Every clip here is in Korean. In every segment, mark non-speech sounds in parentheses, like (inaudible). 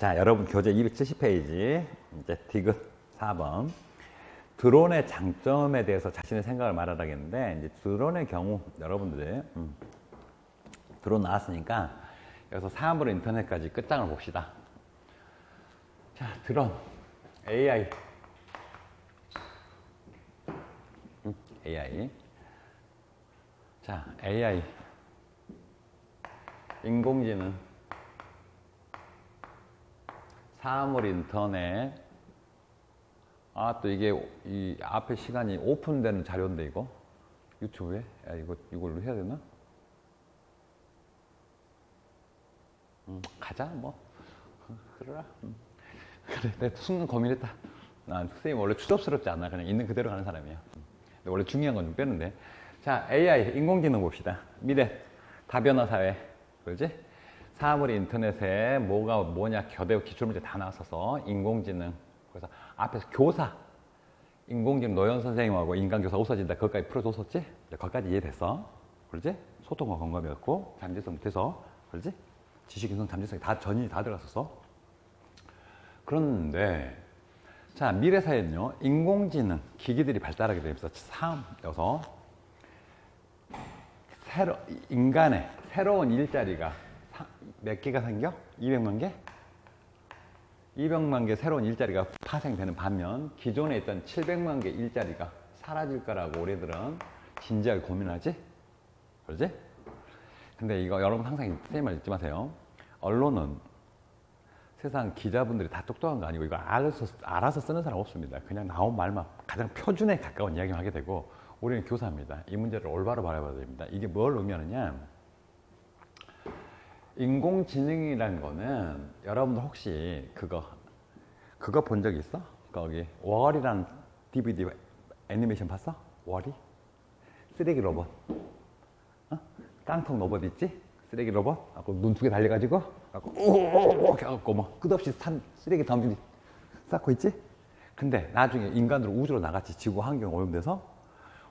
자, 여러분 교재 270페이지 이제 디귿 4번. 드론의 장점에 대해서 자신의 생각을 말하라겠는데 이제 드론의 경우 여러분들 음, 드론 나왔으니까 여기서 사물로 인터넷까지 끝장을 봅시다. 자, 드론 AI 음, AI 자, AI 인공지능 사물 인터넷. 아 또 이게 이 앞에 시간이 오픈되는 자료인데 이거? 유튜브에? 야, 이거 이걸로 해야 되나? 음, 가자 뭐. (laughs) 그러라. 음. 그래 내가 순간 고민했다. 난 선생님 원래 추접스럽지 않아. 그냥 있는 그대로 가는 사람이야. 음. 근데 원래 중요한 건 좀 빼는데. 자 AI 인공지능 봅시다. 미래. 다변화 사회. 그러지? 사물이 인터넷에 뭐가 뭐냐 교대 기출문제 다 나왔어서 인공지능 그래서 앞에서 교사 인공지능 노현 선생님하고 인간교사 없어진다 거기까지 풀어줬었지? 거기까지 이해됐어 그러지? 소통과 공감이었고 잠재성 못해서 그러지? 지식인성 잠재성이 다 전이 다 들어갔었어 그런데 자 미래사회는요 인공지능 기기들이 발달하게 되면서 참 여서 새로 인간의 새로운 일자리가 사- 몇 개가 생겨? 200만 개? 200만 개 새로운 일자리가 파생되는 반면 기존에 있던 700만 개 일자리가 사라질 거라고 우리들은 진지하게 고민하지? 그러지? 근데 이거 여러분 항상 선생님 말 잊지 마세요. 언론은 세상 기자분들이 다 똑똑한 거 아니고 이거 알아서, 알아서 쓰는 사람 없습니다. 그냥 나온 말만 가장 표준에 가까운 이야기만 하게 되고 우리는 교사입니다. 이 문제를 올바로 바라봐야 됩니다. 이게 뭘 의미하느냐? 인공지능이라는 거는 여러분들 혹시 그거 그거 본 적 있어? 거기 월이라는 DVD 애니메이션 봤어? 월이? 쓰레기 로봇. 어? 깡통 로봇 있지? 쓰레기 로봇? 하고 눈두 개 달려가지고 하고 오오오 해갖고 뭐 끝없이 산 쓰레기 덤비 쌓고 있지? 근데 나중에 인간들 우주로 나갔지 지구 환경 오염돼서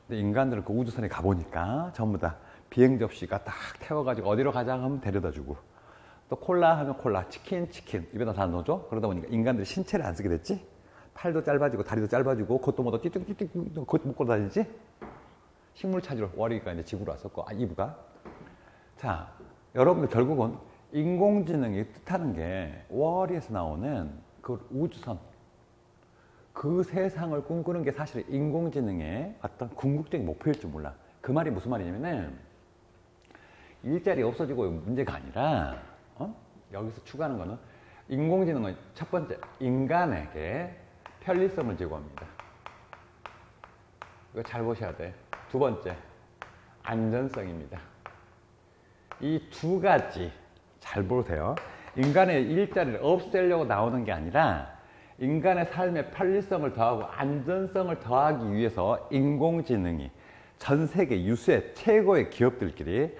근데 인간들은 그 우주선에 가보니까 전부 다 비행 접시가 딱 태워가지고 어디로 가자 하면 데려다 주고 또 콜라 하면 콜라, 치킨, 치킨 입에다 다 넣어줘. 그러다 보니까 인간들이 신체를 안 쓰게 됐지. 팔도 짧아지고 다리도 짧아지고 그것도 뭐더 띠뚝띠뚝 그것도 묶고 다니지. 식물 찾으러 월이가 이제 지구로 왔었고 아 이브가 자 여러분들 결국은 인공지능이 뜻하는 게 월에서 나오는 그 우주선 그 세상을 꿈꾸는 게 사실 인공지능의 어떤 궁극적인 목표일 줄 몰라. 그 말이 무슨 말이냐면은 일자리 없어지고 문제가 아니라 어? 여기서 추구하는 거는 인공지능은 첫 번째 인간에게 편리성을 제공합니다. 이거 잘 보셔야 돼. 두 번째 안전성입니다. 이 두 가지 잘 보세요. 인간의 일자리를 없애려고 나오는 게 아니라 인간의 삶의 편리성을 더하고 안전성을 더하기 위해서 인공지능이 전 세계 유수의 최고의 기업들끼리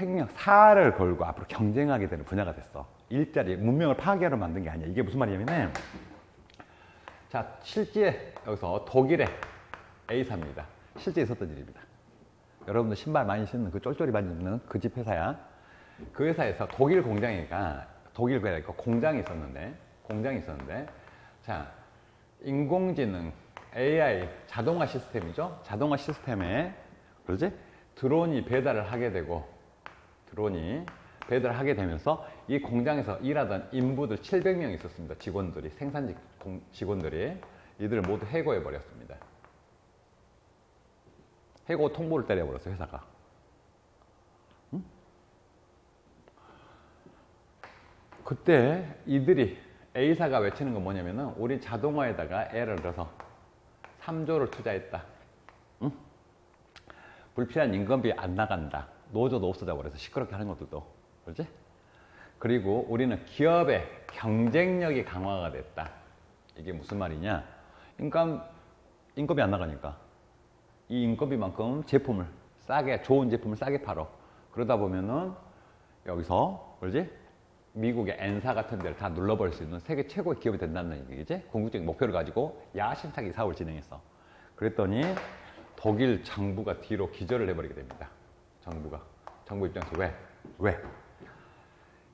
생명, 살을 걸고 앞으로 경쟁하게 되는 분야가 됐어. 일자리, 문명을 파괴하러 만든 게 아니야. 이게 무슨 말이냐면, 자, 실제 여기서 독일의 A사입니다. 실제 있었던 일입니다. 여러분들 신발 많이 신는 그 쫄쫄이 만드는 그 집 회사야. 그 회사에서 독일 공장이가 독일 그러니까 공장이 있었는데 공장이 있었는데 자 인공지능 AI 자동화 시스템이죠. 자동화 시스템에 그러지 드론이 배달을 하게 되고 드론이 배달을 하게 되면서 이 공장에서 일하던 인부들 700명 있었습니다. 직원들이 생산직 공- 직원들이 이들을 모두 해고해 버렸습니다. 해고 통보를 때려 버렸어 회사가. 응? 그때 이들이 A사가 외치는 건 뭐냐면은 우리 자동화에다가 예를 들어서 3조를 투자했다. 응? 불필요한 인건비 안 나간다. 노조도 없어져 버려서 시끄럽게 하는 것들도. 그렇지? 그리고 우리는 기업의 경쟁력이 강화가 됐다. 이게 무슨 말이냐? 인건, 인건비 안 나가니까. 이 인건비만큼 제품을 싸게, 좋은 제품을 싸게 팔어. 그러다 보면은 여기서, 그러지? 미국의 엔사 같은 데를 다 눌러버릴 수 있는 세계 최고의 기업이 된다는 얘기지. 궁극적인 목표를 가지고 야심차게 사업을 진행했어. 그랬더니 독일 정부가 뒤로 기절을 해버리게 됩니다. 정부가. 정부 입장에서 왜? 왜?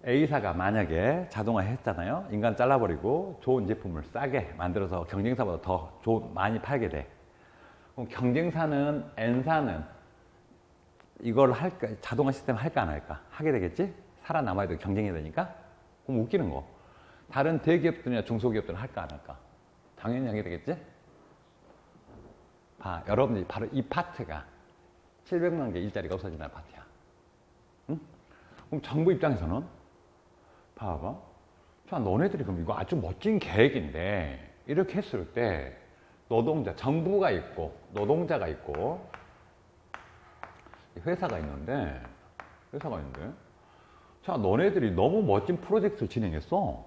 A사가 만약에 자동화 했잖아요. 인간 잘라버리고 좋은 제품을 싸게 만들어서 경쟁사보다 더 좋은, 많이 팔게 돼. 그럼 경쟁사는 N사는 이걸 할까, 자동화 시스템 할까 안 할까? 하게 되겠지? 살아남아야 돼. 경쟁해야 되니까? 그럼 웃기는 거. 다른 대기업들이나 중소기업들은 할까 안 할까? 당연히 하게 되겠지? 봐, 여러분들이 바로 이 파트가 700만 개 일자리가 없어지는 파트야. 응? 그럼 정부 입장에서는 봐봐. 자, 너네들이 그럼 이거 아주 멋진 계획인데 이렇게 했을 때 노동자, 정부가 있고 노동자가 있고 회사가 있는데 회사가 있는데 자, 너네들이 너무 멋진 프로젝트를 진행했어.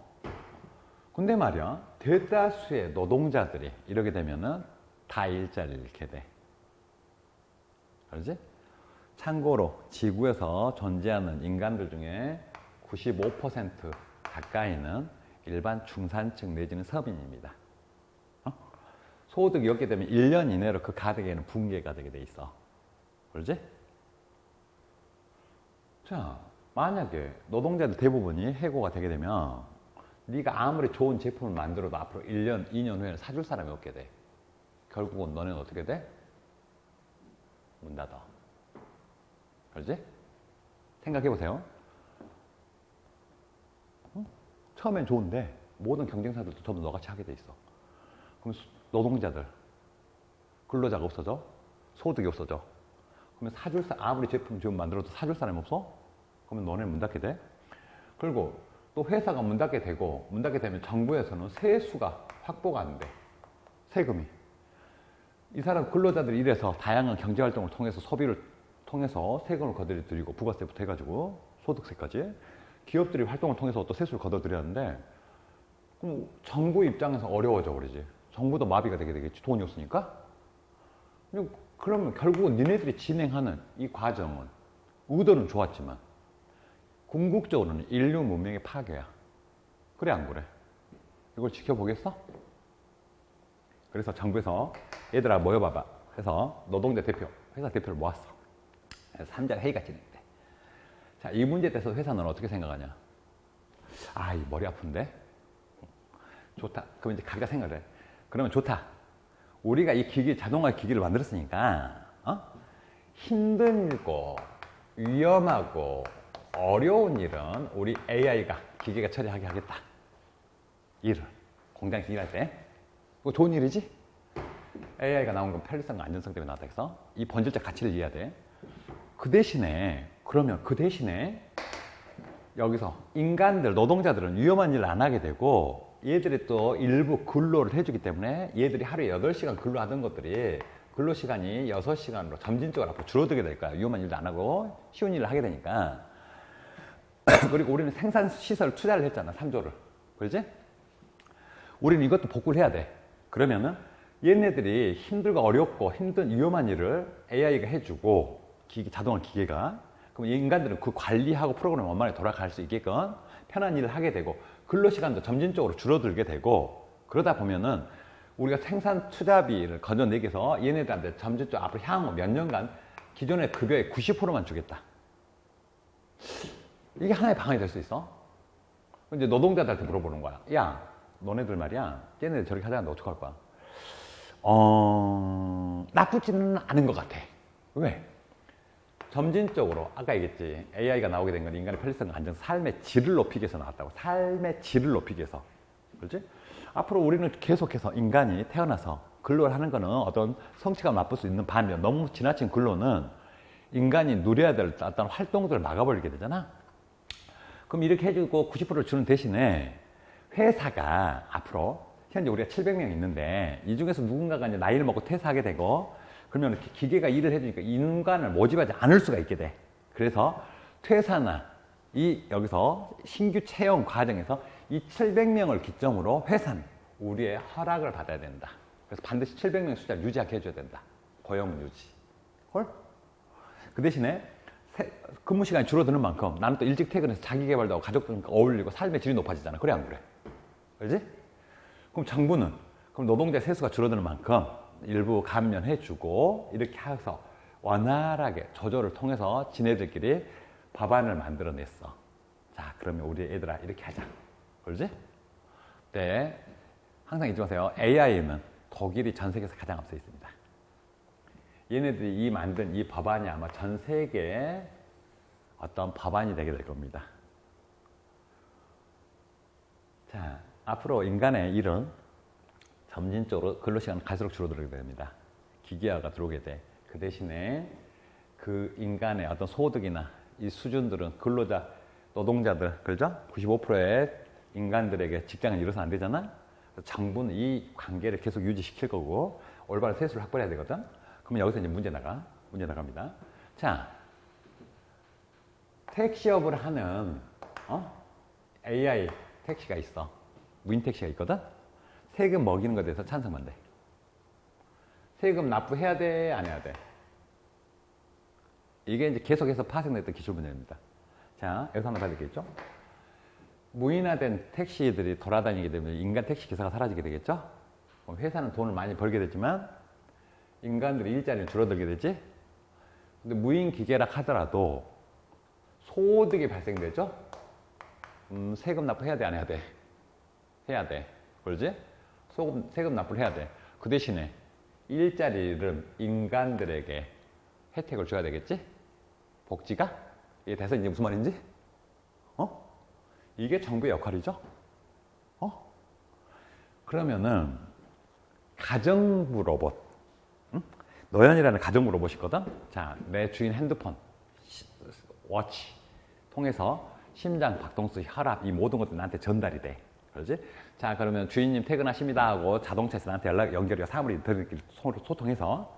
근데 말이야, 대다수의 노동자들이 이렇게 되면은 다 일자리를 잃게 돼. 알지? 참고로 지구에서 존재하는 인간들 중에 95% 가까이는 일반 중산층 내지는 서민입니다. 어? 소득이 없게 되면 1년 이내로 그 가족에는 붕괴가 되게 돼 있어. 그러지? 자, 만약에 노동자들 대부분이 해고가 되게 되면 네가 아무리 좋은 제품을 만들어도 앞으로 1년, 2년 후에는 사줄 사람이 없게 돼. 결국은 너네는 어떻게 돼? 문 닫아. 알지? 생각해 보세요. 어? 처음엔 좋은데 모든 경쟁사들도 전부 너같이 하게 돼 있어. 그럼 수- 노동자들, 근로자가 없어져, 소득이 없어져. 그러면 사줄 사 아무리 제품 지금 만들어도 사줄 사람이 없어? 그러면 너네 문 닫게 돼. 그리고 또 회사가 문 닫게 되고 문 닫게 되면 정부에서는 세수가 확보가 안 돼. 세금이. 이 사람 근로자들이 이래서 다양한 경제 활동을 통해서 소비를 통해서 세금을 거둬들이고 부가세부터 해가지고 소득세까지 기업들이 활동을 통해서 또 세수를 거둬들였는데 그럼 정부 입장에서 어려워져 버리지. 정부도 마비가 되게 되겠지. 돈이 없으니까. 그러면 결국은 니네들이 진행하는 이 과정은 의도는 좋았지만 궁극적으로는 인류 문명의 파괴야. 그래 안 그래? 이걸 지켜보겠어? 그래서 정부에서 얘들아 모여봐봐. 해서 노동자 대표, 회사 대표를 모았어. 그래서 3자 회의가 진행돼. 자, 이 문제에 대해서 회사는 어떻게 생각하냐? 아, 이 머리 아픈데? 좋다. 그럼 이제 각자 생각을 해. 그러면 좋다. 우리가 이 기기, 자동화 기기를 만들었으니까, 어? 힘든 일고, 위험하고, 어려운 일은 우리 AI가, 기계가 처리하게 하겠다. 일을. 공장에서 일할 때. 이거 좋은 일이지? AI가 나온 건 편리성과 안전성 때문에 나왔다 해서 이 본질적 가치를 이해해야 돼. 그 대신에, 그러면 그 대신에 여기서 인간들, 노동자들은 위험한 일을 안 하게 되고 얘들이 또 일부 근로를 해주기 때문에 얘들이 하루에 8시간 근로하던 것들이 근로 시간이 6시간으로 점진적으로 앞으로 줄어들게 될 거야. 위험한 일도 안 하고 쉬운 일을 하게 되니까. (clears throat) 그리고 우리는 생산 시설 투자를 했잖아. 3조를. 그렇지? 우리는 이것도 복구를 해야 돼. 그러면은 얘네들이 힘들고 어렵고 힘든 위험한 일을 AI가 해주고 기계, 자동화 기계가 그럼 인간들은 그 관리하고 프로그램 원만히 돌아갈 수 있게끔 편한 일을 하게 되고 근로 시간도 점진적으로 줄어들게 되고 그러다 보면은 우리가 생산 투자비를 건져내기 위해서 얘네들한테 점진적으로 앞으로 향후 몇 년간 기존의 급여의 90%만 주겠다. 이게 하나의 방안이 될 수 있어. 이제 노동자들한테 물어보는 거야. 야, 너네들 말이야. 얘네들 저렇게 하자는데 어떡할 거야? 어, 나쁘지는 않은 것 같아. 왜? 점진적으로 아까 얘기했지 AI가 나오게 된 건 인간의 편리성과 안정, 삶의 질을 높이기 위해서 나왔다고 삶의 질을 높이기 위해서 그렇지? 앞으로 우리는 계속해서 인간이 태어나서 근로를 하는 거는 어떤 성취감 나쁠 수 있는 반면 너무 지나친 근로는 인간이 누려야 될 어떤 활동들을 막아버리게 되잖아 그럼 이렇게 해주고 90%를 주는 대신에 회사가 앞으로 현재 우리가 700명 있는데 이 중에서 누군가가 이제 나이를 먹고 퇴사하게 되고 그러면 이렇게 기계가 일을 해주니까 인간을 모집하지 않을 수가 있게 돼. 그래서 퇴사나 이 여기서 신규 채용 과정에서 이 700명을 기점으로 회사는 우리의 허락을 받아야 된다. 그래서 반드시 700명 숫자를 유지하게 해줘야 된다. 고용 유지. 헐? 그 대신에 세- 근무 시간이 줄어드는 만큼 나는 또 일찍 퇴근해서 자기 개발도 하고 가족들과 어울리고 삶의 질이 높아지잖아. 그래 안 그래? 그지? 그럼 정부는 그럼 노동자 세수가 줄어드는 만큼 일부 감면해주고 이렇게 해서 원활하게 조절을 통해서 지네들끼리 법안을 만들어냈어. 자, 그러면 우리 애들아 이렇게 하자. 그러지? 네. 항상 잊지 마세요. AI는 독일이 전 세계에서 가장 앞서 있습니다. 얘네들이 이 만든 이 법안이 아마 전 세계에 어떤 법안이 되게 될 겁니다. 자, 앞으로 인간의 일은 점진적으로 근로 시간 갈수록 줄어들게 됩니다. 기계화가 들어오게 돼. 그 대신에 그 인간의 어떤 소득이나 이 수준들은 근로자, 노동자들, 그죠? 95%의 인간들에게 직장을 잃어서 안 되잖아? 정부는 이 관계를 계속 유지시킬 거고, 올바른 세수를 확보해야 되거든? 그러면 여기서 이제 문제 나가. 문제 나갑니다. 자, 택시업을 하는, 어? AI 택시가 있어. 무인 택시가 있거든? 세금 먹이는 것에 대해서 찬성만 돼. 세금 납부해야 돼, 안 해야 돼? 이게 이제 계속해서 파생됐던 기출 문제입니다. 자, 여기서 하나 봐야 되겠죠? 무인화된 택시들이 돌아다니게 되면 인간 택시 기사가 사라지게 되겠죠? 그럼 회사는 돈을 많이 벌게 되지만 인간들의 일자리는 줄어들게 되지? 근데 무인 기계라 하더라도 소득이 발생되죠? 음, 세금 납부해야 돼, 안 해야 돼? 해야 돼. 그러지? 소금, 세금 납부를 해야 돼. 그 대신에 일자리를 인간들에게 혜택을 줘야 되겠지? 복지가? 이게 돼서 이제 무슨 말인지? 어? 이게 정부의 역할이죠? 어? 그러면은 가정부 로봇, 응? 노현이라는 가정부 로봇이 있거든? 자, 내 주인 핸드폰, 시- 워치 통해서 심장, 박동수, 혈압 이 모든 것들이 나한테 전달이 돼. 그러지? 자, 그러면 주인님 퇴근하십니다 하고 자동차에서 나한테 연락, 연결이 사물이 서로 소통해서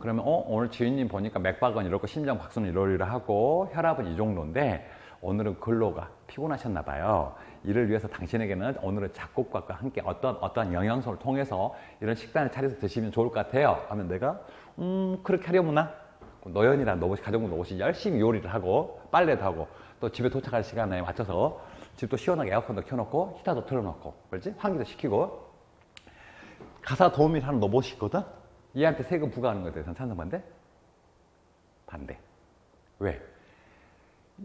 그러면 어, 오늘 주인님 보니까 맥박은 이렇고 심장 박수는 이러이러 하고 혈압은 이 정도인데 오늘은 근로가 피곤하셨나 봐요. 이를 위해서 당신에게는 오늘은 작곡과 함께 어떤 어떤 영양소를 통해서 이런 식단을 차려서 드시면 좋을 것 같아요. 하면 내가 음 그렇게 하려무나 노연이랑 노봇이 가정부 노봇이 열심히 요리를 하고 빨래도 하고 또 집에 도착할 시간에 맞춰서 집도 시원하게 에어컨도 켜놓고 히터도 틀어놓고 그렇지 환기도 시키고 가사 도우미를 하는 로봇이 있거든? 얘한테 세금 부과하는 것에 대해서는 찬성 반대? 반대. 왜?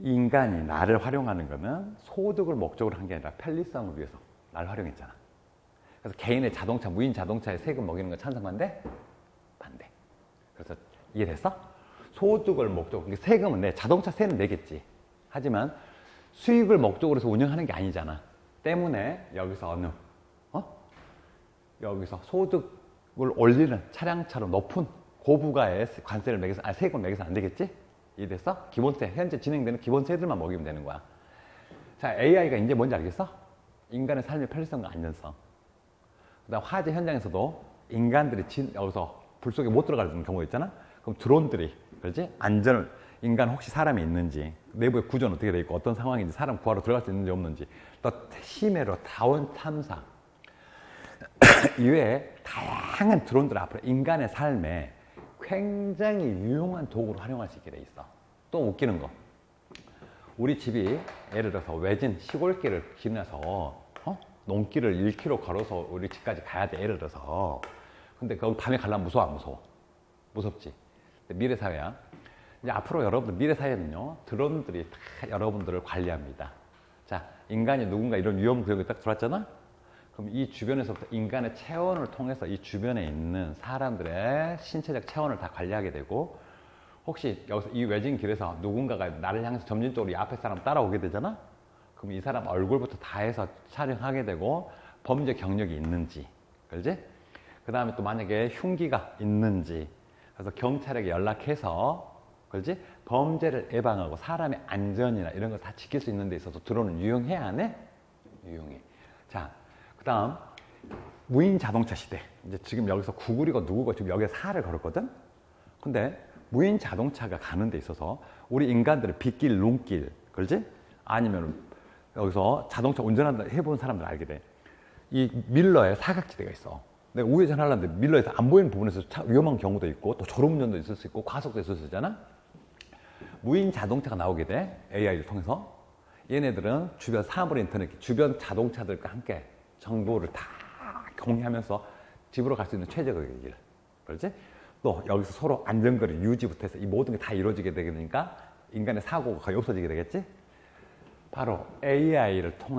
인간이 나를 활용하는 거는 소득을 목적으로 한 게 아니라 편리성을 위해서 나를 활용했잖아. 그래서 개인의 자동차, 무인 자동차에 세금 먹이는 거 찬성 반대? 반대. 그래서 이해됐어? 소득을 목적으로, 그러니까 세금은 내 자동차 세는 내겠지. 하지만 수익을 목적으로 해서 운영하는 게 아니잖아. 때문에 여기서 어느, 어? 여기서 소득을 올리는 차량처럼 높은 고부가의 관세를 매겨서, 아, 세금을 매겨서 안 되겠지? 이해됐어? 기본세, 현재 진행되는 기본세들만 먹이면 되는 거야. 자, AI가 이제 뭔지 알겠어? 인간의 삶의 편리성과 안전성. 그 다음 화재 현장에서도 인간들이 진, 여기서 불 속에 못 들어가는 경우가 있잖아? 그럼 드론들이, 그렇지? 안전을, 인간 혹시 사람이 있는지, 내부의 구조는 어떻게 돼 있고, 어떤 상황인지, 사람 구하러 들어갈 수 있는지 없는지, 또 심해로 다원 탐사, (coughs) 이외에 다양한 드론들 앞으로 인간의 삶에 굉장히 유용한 도구로 활용할 수 있게 돼 있어. 또 웃기는 거. 우리 집이 예를 들어서 외진 시골길을 지나서 어? 농길을 1km 걸어서 우리 집까지 가야 돼. 예를 들어서. 근데 거기 밤에 가려면 무서워 안 무서워? 무섭지. 미래 사회야. 이제 앞으로 여러분들 미래 사회는요. 드론들이 다 여러분들을 관리합니다. 자, 인간이 누군가 이런 위험 구역에 딱 들어왔잖아. 그럼 이 주변에서부터 인간의 체온을 통해서 이 주변에 있는 사람들의 신체적 체온을 다 관리하게 되고 혹시 여기서 이 외진 길에서 누군가가 나를 향해서 점진적으로 이 앞에 사람 따라오게 되잖아? 그럼 이 사람 얼굴부터 다 해서 촬영하게 되고 범죄 경력이 있는지, 그렇지? 그 다음에 또 만약에 흉기가 있는지, 그래서 경찰에게 연락해서, 그렇지? 범죄를 예방하고 사람의 안전이나 이런 걸 다 지킬 수 있는 데 있어서 드론은 유용해, 안 해? 유용해. 자, 그 다음, 무인 자동차 시대. 이제 지금 여기서 구글이고 누구고 지금 여기에 살을 걸었거든? 근데 무인 자동차가 가는 데 있어서 우리 인간들은 빗길, 눈길, 그렇지? 아니면 여기서 자동차 운전한다 해본 사람들 알게 돼. 이 밀러에 사각지대가 있어. 내가 우회전 하려는데 밀러에서 안 보이는 부분에서 차- 위험한 경우도 있고 또 졸음운전도 있을 수 있고 과속도 있을 수 있잖아. 무인 자동차가 나오게 돼. AI를 통해서. 얘네들은 주변 사물 인터넷, 주변 자동차들과 함께 정보를 다 공유하면서 집으로 갈 수 있는 최적의 길. 그렇지? 또 여기서 서로 안전거리 유지부터 해서 이 모든 게 다 이루어지게 되니까 인간의 사고가 거의 없어지게 되겠지? 바로 AI를 통한